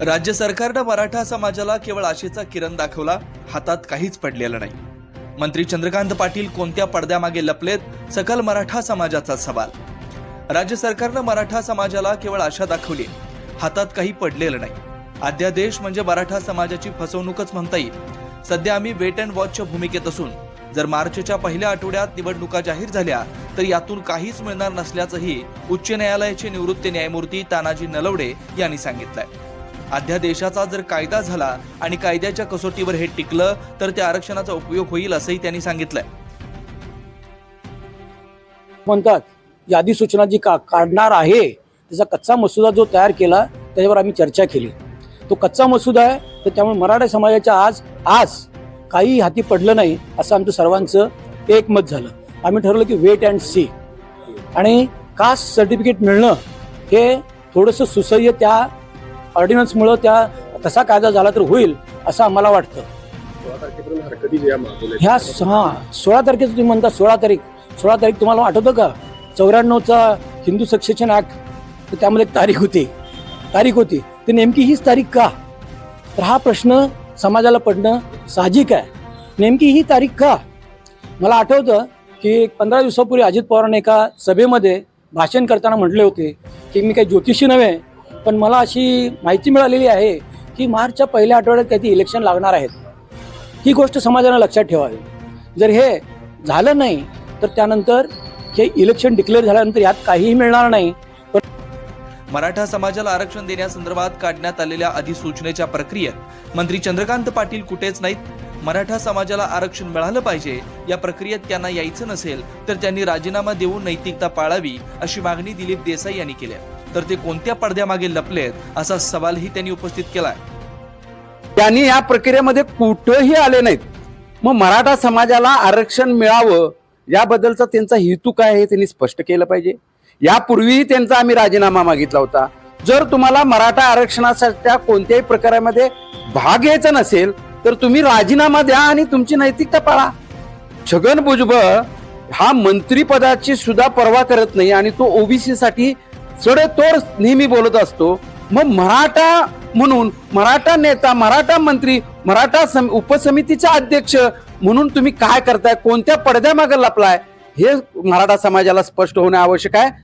राज्य सरकारनं मराठा समाजाला केवळ आशेचा किरण दाखवला हातात काहीच पडलेलं नाही. मंत्री चंद्रकांत पाटील कोणत्या पडद्यामागे लपलेत सकल मराठा समाजाचा सवाल. राज्य सरकारनं मराठा समाजाला केवळ आशा दाखवली हातात काही पडलेलं नाही. अध्यादेश म्हणजे मराठा समाजाची फसवणूकच म्हणता येईल. सध्या आम्ही वेट अँड वॉचच्या भूमिकेत असून जर मार्चच्या पहिल्या आठवड्यात निवडणुका जाहीर झाल्या तर यातून काहीच मिळणार नसल्याचंही उच्च न्यायालयाचे निवृत्त न्यायमूर्ती तानाजी नलवडे यांनी सांगितलंय. अध्यादेशाचा जर कायदा झाला आणि कायद्याच्या कसोटीवर हे टिकलं तर त्या आरक्षणाचा उपयोग होईल असंही त्यांनी सांगितलंय. म्हणतात यादी सूचना जी का काढणार आहे त्याचा कच्चा मसुदा जो तयार केला त्याच्यावर आम्ही चर्चा केली. तो कच्चा मसुदा आहे तर त्यामुळे मराठा समाजाच्या आज आज काही हाती पडलं नाही असं आमचं सर्वांचं एकमत झालं. आम्ही ठरवलं की वेट अँड सी आणि कास्ट सर्टिफिकेट मिळणं हे थोडंसं सुसह्य त्या ऑर्डिनन्समुळं त्या तसा कायदा झाला तर होईल असं आम्हाला वाटतं. ह्या हा सोळा तारखेचं तुम्ही म्हणता सोळा तारीख. सोळा तारीख तुम्हाला आठवतं का? चौऱ्याण्णवचा हिंदू सक्सेशन ऍक्ट तर त्यामध्ये एक तारीख होती. तारीख होती. ती नेमकी हीच तारीख का? तर हा प्रश्न समाजाला पडणं साहजिक आहे. नेमकी ही तारीख का? मला आठवतं की पंधरा दिवसापूर्वी अजित पवारांनी एका सभेमध्ये भाषण करताना म्हटले होते की मी काही ज्योतिषी नव्हे पण मला अशी माहिती मिळालेली आहे की मार्चच्या पहिल्या आठवड्यात काही इलेक्शन लागणार आहेत. ही गोष्ट समाजानं लक्षात ठेवावी. जर हे झालं नाही तर त्यानंतर हे इलेक्शन डिक्लेअर झाल्यानंतर यात काहीही मिळणार नाही. मराठा समाजाला आरक्षण देण्यासंदर्भात काढण्यात आलेल्या अधिसूचनेच्या प्रक्रियेत मंत्री चंद्रकांत पाटील कुठेच नाहीत मराठा समाजाला आरक्षण मिळालं पाहिजे या प्रक्रियेत त्यांना यायचं नसेल तर त्यांनी राजीनामा देऊन नैतिकता पाळावी अशी मागणी दिलीप देसाई यांनी केली तर ते कोणत्या पडद्यामागे लपलेत असा सवालही त्यांनी उपस्थित केलाय. त्यांनी या प्रक्रियेमध्ये कुठंही आले नाहीत. मग मराठा समाजाला आरक्षण मिळावं याबद्दलचा त्यांचा हेतू काय आहे त्यांनी स्पष्ट केलं पाहिजे. यापूर्वीही त्यांचा आम्ही राजीनामा मागितला होता. जर तुम्हाला मराठा आरक्षणाच्या कोणत्याही प्रकारामध्ये भाग घ्यायचा नसेल तर तुम्ही राजीनामा द्या आणि तुमची नैतिकता पाळा. छगन भुजबळ हा मंत्रीपदाची सुद्धा पर्वा करत नाही आणि तो ओबीसी साठी चढतोड नेहमी बोलत असतो. मग मराठा म्हणून मराठा नेता मराठा मंत्री मराठा सम- उपसमितीचा अध्यक्ष म्हणून तुम्ही काय करताय? कोणत्या पडद्यामागे लपलाय? हे मराठा समाजाला स्पष्ट होणे आवश्यक आहे.